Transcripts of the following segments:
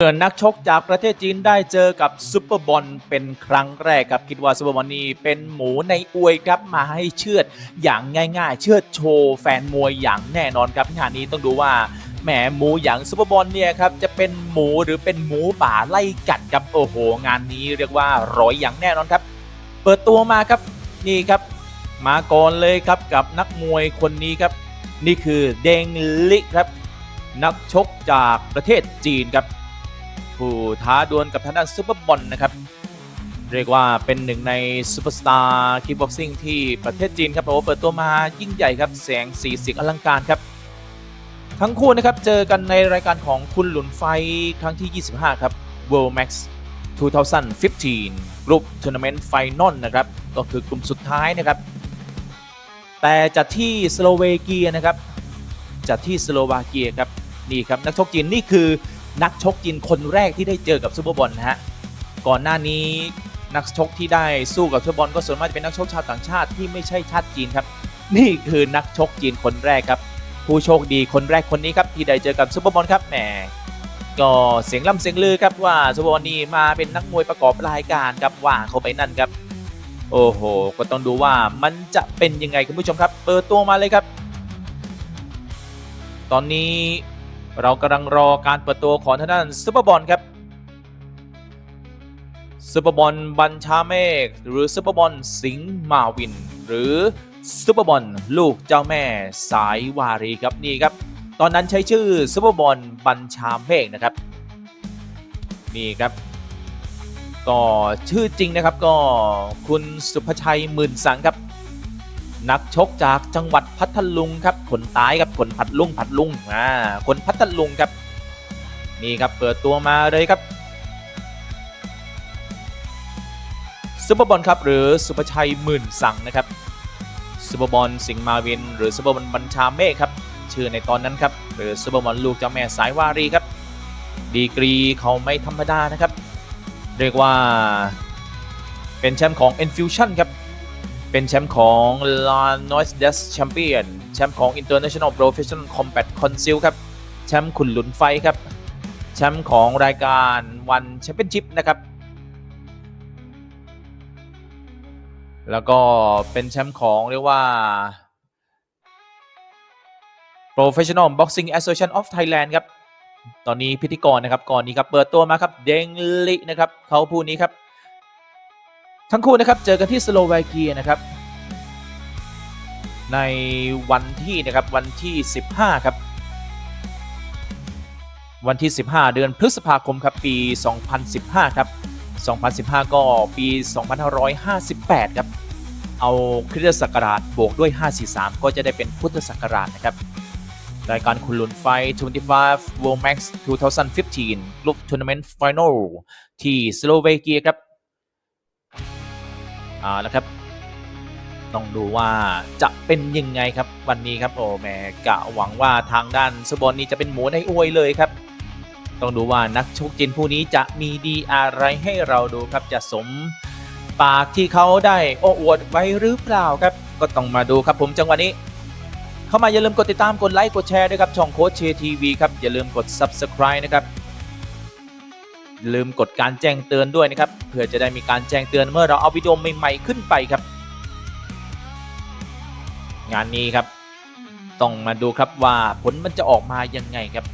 เนักชกจากประเทศจีนได้เจอกับซูเปอร์บอลเป็นครั้งแรกครับคิดว่าซูเปอร์บอลนี้เป็นหมูในอวยครับมาให้เชือดอย่างง่ายๆ เชือดโชว์แฟนมวยอย่างแน่นอนครับงานนี้ต้องดูว่าแหมหมูอย่างซูเปอร์บอลเนี่ยครับจะเป็นหมูหรือเป็นหมูป่าไล่กัดครับโอ้โห งานนี้เรียกว่าร้อยอย่างแน่นอนครับ เปิดตัวมาครับนี่ครับมาก่อนเลยครับกับนักมวยคนนี้ครับ นี่คือเดงลิครับนักชกจากประเทศจีนครับ ผู้ท้าดวลกับทางด้านซูเปอร์บอลนะครับ เรียกว่าเป็นหนึ่งในซูเปอร์สตาร์คิกบ็อกซิ่งที่ประเทศจีนครับโอ้เปิดตัวมายิ่งใหญ่ครับแสงสีเสียงอลังการครับทั้งคู่นะครับ เจอกันในรายการของคุณหลุนไฟครั้งที่ 25 ครับ World Max 2015 Group Tournament Final นะครับ ก็คือกลุ่มสุดท้ายนะครับ แต่จัดที่สโลเวเกียนะครับ จัดที่สโลวาเกียครับ นี่ครับ นักชกจีนนี่คือ นักชกจีนคนแรกที่ได้เจอกับซูเปอร์บอลนะฮะก่อนหน้านี้นักชกที่ได้สู้กับซูเปอร์บอลก็ส่วนมากจะเป็นนักชกชาวต่างชาติที่ไม่ใช่ชาติจีนครับ นี่คือนักชกจีนคนแรกครับ ผู้โชคดีคนแรกคนนี้ครับที่ได้เจอกับซูเปอร์บอลครับแหมก็เสียงล่ำเสียงลือครับว่าซูเปอร์บอลนี่มาเป็นนักมวยประกอบรายการครับว่าเขาไปนั่นครับ โอ้โห ก็ต้องดูว่ามันจะเป็นยังไงคุณผู้ชมครับ เปิดตัวมาเลยครับ ตอนนี้ เรากำลังรอการเปิดตัวของทางด้านซูเปอร์บอลครับซูเปอร์บอลบัญชาเมฆหรือซูเปอร์บอลสิงห์มาวิน หรือซูเปอร์บอลลูกเจ้าแม่สายวารีครับนี่ครับ ตอนนั้นใช้ชื่อซูเปอร์บอลบัญชาเมฆนะครับนี่ครับก็ชื่อจริงนะครับก็คุณสุภชัยหมื่นสังครับ นักชกจากจังหวัดพัทลุงครับคนตายครับคนพัทลุงพัทลุงอ่าคนพัทลุงครับนี่ครับเปิดตัวมาเลยครับซุปเปอร์บอลครับหรือสุภชัยหมื่นสังนะครับซุปเปอร์บอลสิงห์มาวิน หรือซุปเปอร์บอลบัญชาเมฆครับชื่อในตอนนั้นครับหรือซุปเปอร์บอลลูกเจ้าแม่สายวารีครับดีกรีเขาไม่ธรรมดานะครับ เรียกว่าเป็นแชมป์ของ Enfusion ครับ เป็นแชมป์ของ l a n o i s d e s Champion แชมป์ของ International Professional Combat Council ครับ แชมป์ขุนหลุนไฟครับ แชมป์ของรายการวันแชมเปี้ยนชิพนะครับ แล้วก็เป็นแชมป์ของเรียกว่า Professional Boxing Association of Thailand ครับ ตอนนี้พิธีกรนะครับก่อนนี้ครับ เปิดตัวมาครับ เดงลินะครับเขาผู้นี้ครับ ทั้งคู่นะครับเจอกันที่สโลวาเกียนะครับ ในวันที่นะครับวันที่ 15 ครับ วันที่ 15 เดือนพฤษภาคมครับปี 2015 ครับ 2015 ก็ปี 2558 ครับ เอาคริสตศักราชบวกด้วย 543 ก็จะได้เป็นพุทธศักราชนะครับรายการคุณลุนไฟ 25 World Max 2015 Group Tournament Final ที่สโลวาเกียครับ เอาละครับต้องดูว่าจะเป็นยังไงครับวันนี้ครับโอ้แม่กะหวังว่าทางด้านสบอนนี้จะเป็นหมูในอวยเลยครับ ต้องดูว่านักชกจีนผู้นี้จะมีดีอะไรให้เราดูครับจะสมปากที่เขาได้โอ้อวดไว้หรือเปล่าครับ ก็ต้องมาดูครับผมจังหวะนี้ เข้ามาอย่าลืมกดติดตามกดไลค์กดแชร์ด้วยครับช่องโค้ชเชียร์ทีวีครับอย่าลืมกด Subscribe นะครับ ลืมกดการแจ้งเตือนด้วยนะครับ เพื่อจะได้มีการแจ้งเตือนเมื่อเราเอาวิดีโอใหม่ๆขึ้นไปครับ งานนี้ครับ ต้องมาดูครับว่าผลมันจะออกมายังไงครับ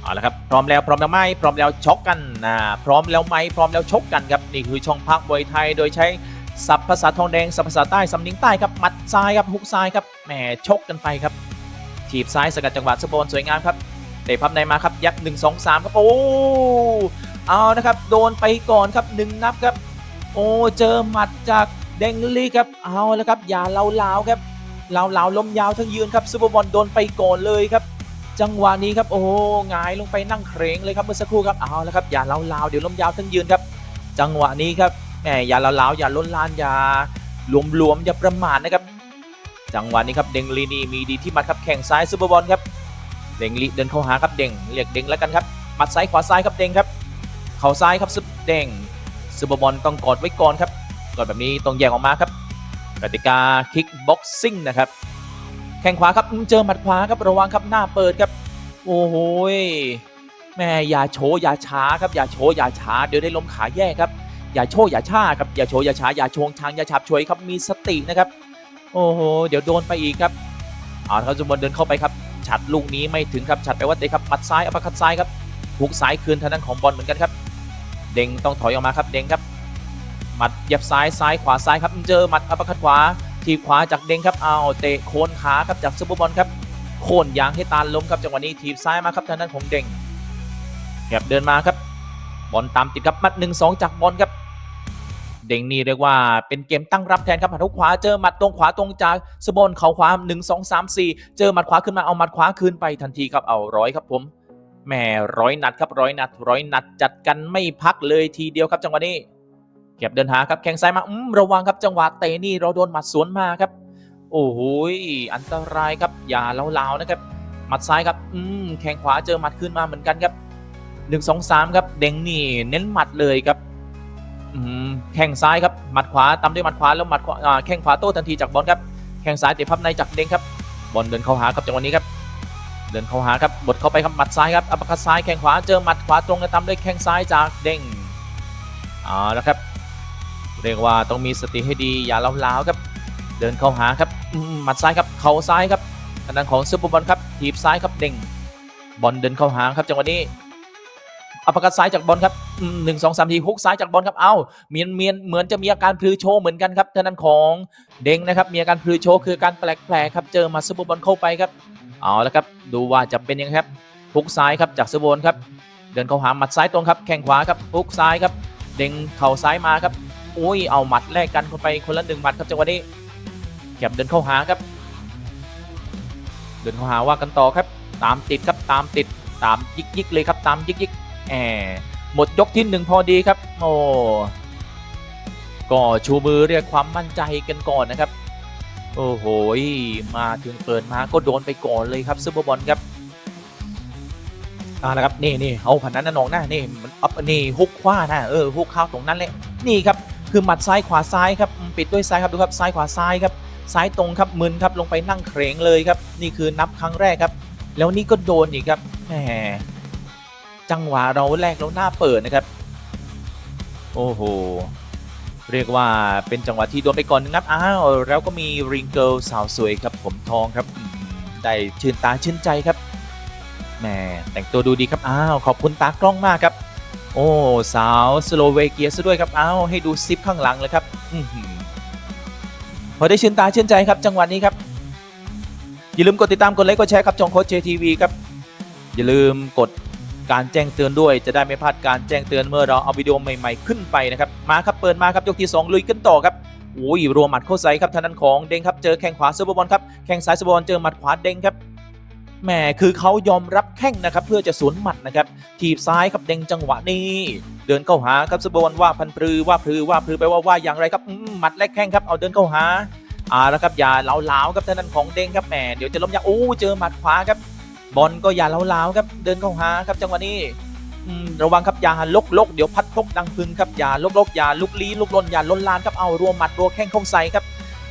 เอาละครับพร้อมแล้วพร้อมแล้วไหมพร้อมแล้วชกกันนะพร้อมแล้วไหมพร้อมแล้วชกกันครับนี่คือช่องพักบวยไทยโดยใช้ศัพท์ภาษาทองแดงศัพท์ภาษาใต้สำเนียงใต้ครับมัดซ้ายครับฮุกซ้ายครับแหมชกกันไปครับถีบซ้ายสกัดจังหวะสปอนสวยงามครับ เตะพับในมาครับยักษ์หนึ่งสองสามครับโอ้เอานะครับโดนไปก่อนครับหนึ่งนับครับ โอ้เจอหมัดจากเดงลี่ครับเอาแล้วครับอย่าเล้าๆครับเล้าๆล้มยาวทั้งยืนครับซูเปอร์บอลโดนไปก่อนเลยครับจังหวะนี้ครับโอ้หงายลงไปนั่งเครงเลยครับเมื่อสักครู่ครับเอาแล้วครับอย่าเล้าๆเดี๋ยวล้มยาวทั้งยืนครับ จังหวะนี้ครับแหมอย่าเล้าๆอย่าล้นลานอย่ารวมๆอย่าประมาทนะครับ จังหวะนี้ครับเดงลีนี่มีดีที่มัดครับแข่งซ้ายซูเปอร์บอลครับ เด้งลิเดินเข้าหาครับเด้งเรียกเด้งแล้วกันครับหมัดซ้ายขวาซ้ายครับเด้งครับเข่าซ้ายครับซุปเด้งซูเปอร์บอลต้องกอดไว้ก่อนครับกอดแบบนี้ต้องแยกออกมาครับกติกาคิกบ็อกซิ่งนะครับแข้งขวาครับเจอหมัดขวาครับระวังครับหน้าเปิดครับ โอ้โหแม่อย่าโชว์อย่าช้าครับอย่าโชว์อย่าช้าเดี๋ยวได้ล้มขาแย่ครับอย่าโชว์อย่าช้าครับอย่าโชว์อย่าช้าอย่าชงทางอย่าฉับฉวยครับมีสตินะครับ โอ้โหเดี๋ยวโดนไปอีกครับเอาละครับจุมนเดินเข้าไปครับ ฉัดลูกนี้ไม่ถึงครับฉัดไปว่าเตะครับมัดซ้ายอัปคัดซ้ายครับหุกซ้ายคืนทางด้านของบอลเหมือนกันครับ เด้งต้องถอยออกมาครับเด้งครับหมัดหยับซ้ายซ้ายขวาซ้ายครับเจอหมัดอัปคัดขวาทีขวาจากเด้งครับเอาเตะโคนขาครับจากซุปเปอร์บอลครับโค่นยางให้ตาล้มครับจังหวะนี้ทีบซ้ายมาครับทางด้านของเด้งแบเดินมาครับบอลตามติดครับมัดหนึ่งสองจากบอลครับ เด้งนี่เรียกว่าเป็นเกมตั้งรับแทนครับหมัดทุกขวาเจอหมัดตรงขวาตรงจากสบอนเขาขวา1 2 3 4 เจอหมัดขวาขึ้นมาเอาหมัดขวาคืนไปทันทีครับเอาร้อยครับผมแหมร้อยนัดครับร้อยนัดร้อยนัดจัดกันไม่พักเลยทีเดียวครับจังหวะนี้เก็บเดินหาครับแข้งซ้ายมาอืมระวังครับจังหวะเตะนี่เราโดนหมัดสวนมาครับ โอ้โหอันตรายครับอย่าเล้าๆนะครับหมัดซ้ายครับอืมแข้งขวาเจอหมัดขึ้นมาเหมือนกันครับหนึ่งสองสามครับเด้งนี่เน้นหมัดเลยครับ แข้งซ้ายครับหมัดขวาตามด้วยหมัดขวาแล้วหมัดขวาแข้งขวาโต้ทันทีจากบอลครับแข้งซ้ายเตะพับในจากเด้งครับบอลเดินเข้าหาครับจังหวะนี้ครับเดินเข้าหาครับบดเข้าไปครับหมัดซ้ายครับอัปคัดซ้ายแข้งขวาเจอหมัดขวาตรงแล้วตามด้วยแข้งซ้ายจากเด้งเอาละครับเรียกว่าต้องมีสติให้ดีอย่าล้าวๆครับเดินเข้าหาครับหมัดซ้ายครับเข่าซ้ายครับทางด้านของซุปเปอร์บอลครับถีบซ้ายครับเด้งบอลเดินเข้าหาครับจังหวะนี้ อัปคัดซ้ายจากบอลครับหนึ่งสองสามทีฮุกซ้ายจากบอลครับ เอ้าเมียนเมียนเหมือนจะมีอาการพลือโชว์เหมือนกันครับทางด้นของเด้งนะครับ มีอาการพลือโชว์คือการแปลกๆครับ เจอมาซุปเปอร์บอลเข้าไปครับ เอาละครับ ดูว่าจะเป็นยังไงครับ ฮุกซ้ายครับจากซุปเปอร์บอลครับ เดินเข้าหาหมัดซ้ายตรงครับ แข้งขวาครับ ฮุกซ้ายครับ เด้งเข่าซ้ายมาครับโอ้ย เอาหมัดแลกกันเข้าไปคนละหนึ่งหมัดครับจังหวะนี้แก็บเดินเข้าหาครับ เดินเข้าหาว่ากันต่อครับ ตามติดครับ ตามติด ตามยิกยิกเลยครับ ตามยิกยิก แหมหมดยกที่หนึ่งพอดีครับ โอ้ก็ชูมือเรียกความมั่นใจกันก่อนนะครับ โอ้โหยมาถึงเปิดมาก็โดนไปก่อนเลยครับซูเปอร์บอลครับเอาละครับนี่นี่เอาผันนั้นนะน้องนะนี่มันอัพนี่ฮุกขว้านะเออฮุกเข้าตรงนั้นแหละนี่ครับคือหมัดซ้ายขวาซ้ายครับปิดด้วยซ้ายครับดูครับซ้ายขวาซ้ายครับซ้ายตรงครับมึนครับลงไปนั่งเครงเลยครับ นี่คือนับครั้งแรกครับ แล้วนี่ก็โดนอีกครับแหม จังหวะเราแรกเราหน้าเปิดนะครับ โอ้โห เรียกว่าเป็นจังหวะที่โดนไปก่อนนึงครับอ้าวแล้วก็มีริงเกิลสาวสวยครับ ผมทองครับได้ชื่นตาชื่นใจครับแหมแต่งตัวดูดีครับอ้าวขอบคุณตากล้องมากครับ โอ้สาวสโลเวเกียซะด้วยครับอ้าวให้ดูซิปข้างหลังเลยครับอืพอได้ชื่นตาชื่นใจครับ จังหวะนี้ครับ อย่าลืมกดติดตามกดไลค์กดแชร์ครับจองโค้ช JTV ครับ อย่าลืมกด การแจ้งเตือนด้วย จะได้ไม่พลาดการแจ้งเตือนเมื่อเราเอาวิดีโอใหม่ๆขึ้นไปนะครับมาครับเปิดมาครับยกที่ 2 ลุยกันต่อครับโอ้ยรวมหมัดเข้าใส่ครับทางด้านของเด้งครับเจอแข้งขวาซูเปอร์บอลครับแข้งซ้ายซูเปอร์บอลเจอหมัดขวาเด้งครับแหมคือเขายอมรับแข้งนะครับเพื่อจะสวนหมัดนะครับทีบซ้ายครับเด้งจังหวะนี้เดินเข้าหาครับซูเปอร์บอลว่าพันปรือว่าพลือว่าพลือไปว่าว่าอย่างไรครับหมัดแลกแข้งครับเอาเดินเข้าหาอ่าแล้วครับอย่าเล้าๆครับทางด้านของเด้งครับแหมเดี๋ยวจะล้มยางโอ้เจอหมัดขวาครับ บอลก็อย่าเล้าๆครับเดินเข้าหาครับจังหวะนี้อืมระวังครับอย่าลกลกเดี๋ยวพัดพกดังพึงครับอย่าลกลกอย่าลุกลี้ลุกลนอย่าล้นลานครับเอารวมหมัดรัวแข้งเข้าใส่ครับ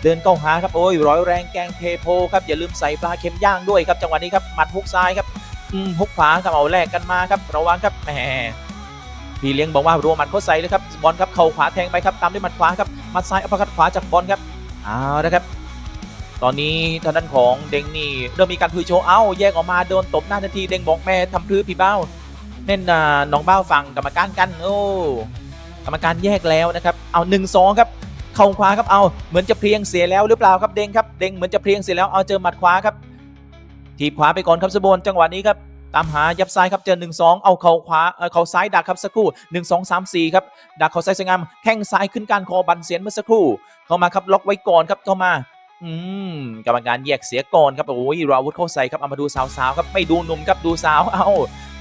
เดินเข้าหาครับโอ้ยร้อยแรงแกงเทโพครับอย่าลืมใส่ปลาเค็มย่างด้วยครับจังหวะนี้ครับหมัดฮุกซ้ายครับอืมฮุกขวาครับเอาแลกกันมาครับระวังครับแหมพี่เลี้ยงบอกว่ารวมหมัดเข้าใส่เลยครับบอลครับเข่าขวาแทงไปครับตามด้วยหมัดขวาครับหมัดซ้ายอัปคัดขวาจากบอลครับเอาละครับ ตอนนี้ทางด้านของเด้งนี่เริ่มมีการพือโชว์เอ้าแยกออกมาโดนตบหน้าทันทีเด้งบอกแม่ทำพือพี่เบ้าเน่นน้องเบ้าฟังกรรมการกันโอ้กรรมการแยกแล้วนะครับเอาหนึ่งสองครับเข่าขวาครับเอาเหมือนจะเพลียงเสียแล้วหรือเปล่าครับเด้งครับเด้งเหมือนจะเพลียงเสียแล้วเอาเจอหมัดขวาครับทีบขวาไปก่อนครับสโบนจังหวะนี้ครับตามหายับซ้ายครับเจอหนึ่งสองเอาเข่าขวาเอ่อเข่าซ้ายดักครับสักครู่หนึ่งสองสามสี่ครับดักเข่าซ้ายสวยงามแข้งซ้ายขึ้นการคอบันเสียนเมื่อสักครู่เข้ามาครับล็อกไว้ก่อนครับเข้ามา อืมกรรมการแยกเสียก่อนครับ โอ้ยราวุธเข้าใส่ครับเอามาดูสาวๆครับ ไม่ดูหนุ่มครับดูสาวเอา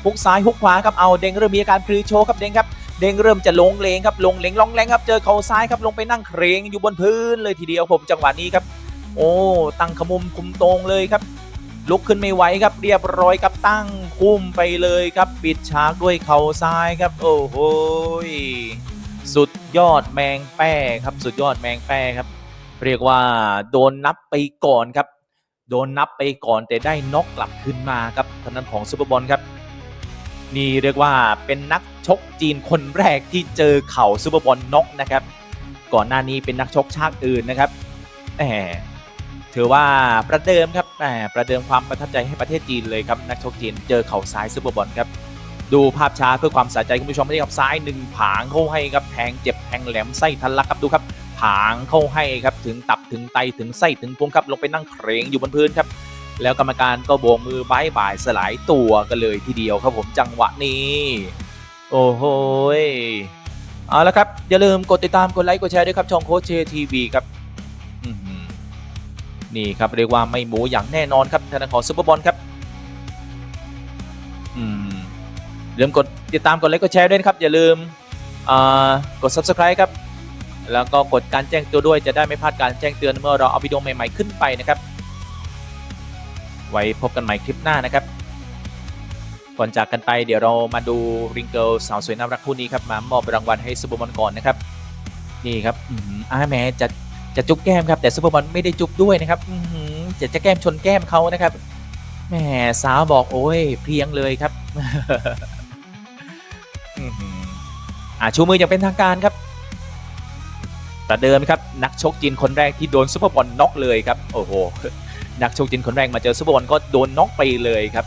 ฮุกซ้ายฮุกขวาครับเอาเด้งเริ่มมีอาการพลือโชว์ครับเด้งครับเด้งเริ่มจะลงเลงครับลงเลงลองแรงครับเจอเข่าซ้ายครับลงไปนั่งเครงอยู่บนพื้นเลยทีเดียวผมจังหวะนี้ครับ โอ้ตั้งขมุมคุมตรงเลยครับ ลุกขึ้นไม่ไหวครับเรียบร้อยครับตั้งคุ้มไปเลยครับปิดฉากด้วยเข่าซ้ายครับ โอ้โหสุดยอดแมงแป้ครับ สุดยอดแมงแป้ครับ เรียกว่าโดนนับไปก่อนครับ โดนนับไปก่อนแต่ได้น็อกกลับขึ้นมาครับทางด้านของซูเปอร์บอลครับ นี่เรียกว่าเป็นนักชกจีนคนแรกที่เจอเข่าซูเปอร์บอลน็อกนะครับ ก่อนหน้านี้เป็นนักชกชาติอื่นนะครับแหมถือว่าประเดิมครับแหมประเดิมความประทับใจให้ประเทศจีนเลยครับนักชกจีนเจอเข่าซ้ายซูเปอร์บอลครับดูภาพช้าเพื่อความสะใจคุณผู้ชมไม่ได้ครับซ้ายหนึ่งผางเข้าให้ครับแทงเจ็บแทงแหลมไส้ทะลักครับดูครับ ผางเข้าให้ครับถึงตับถึงไตถึงไส้ถึงพุงครับลงไปนั่งเครงอยู่บนพื้นครับ แล้วกรรมการก็โบกมือบายบายสลายตัวกันเลยทีเดียวครับผมจังหวะนี้ โอ้โหเอาละครับ อย่าลืมกดติดตามกดไลค์กดแชร์ด้วยครับช่องโค้ชเชทีวีครับนี่ครับเรียกว่าไม่หมูอย่างแน่นอนครับทางด้านของซุปเปอร์บอลครับอย่าลืมกดติดตามกดไลค์กดแชร์ด้วยครับ อย่าลืมกด subscribe ครับ แล้วก็กดการแจ้งเตือนด้วยจะได้ไม่พลาดการแจ้งเตือนเมื่อเราเอาวิดีโอใหม่ๆขึ้นไปนะครับ ไว้พบกันใหม่คลิปหน้านะครับ ก่อนจากกันไปเดี๋ยวเรามาดูริงเกิลสาวสวยน่ารักคู่นี้ครับมามอบรางวัลให้ซูเปอร์บอลก่อนนะครับนี่ครับอื้อหืออาแม้จะจะจุ๊บแก้มครับแต่ซูเปอร์บอลไม่ได้จุ๊บด้วยนะครับอื้อหือจะจะแก้มชนแก้มเขานะครับแหมสาวบอกโอ้ยเพียงเลยครับอ่าชูมืออย่างเป็นทางการครับ ประเดิมครับนักชกจีนคนแรกที่โดนซูเปอร์บอลน็อกเลยครับโอ้โหนักชกจีนคนแรกมาเจอซูเปอร์บอลก็โดนน็อกไปเลยครับ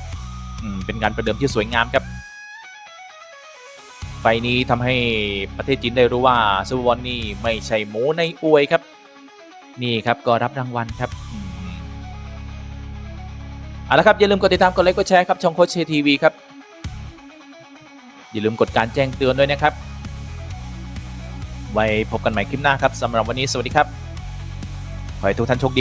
อืมเป็นการประเดิมที่สวยงามครับ ไฟล์นี้ทำให้ประเทศจีนได้รู้ว่าซูเปอร์บอลนี่ไม่ใช่หมูในอวยครับ นี่ครับก็รับรางวัลครับเอาละครับอย่าลืมกดติดตามกดไลค์กดแชร์ครับช่องโคชเชทีวีครับอย่าลืมกดการแจ้งเตือนด้วยนะครับ ไว้พบกันใหม่คลิปหน้าครับสำหรับวันนี้สวัสดีครับ ขอให้ทุกท่านโชคดี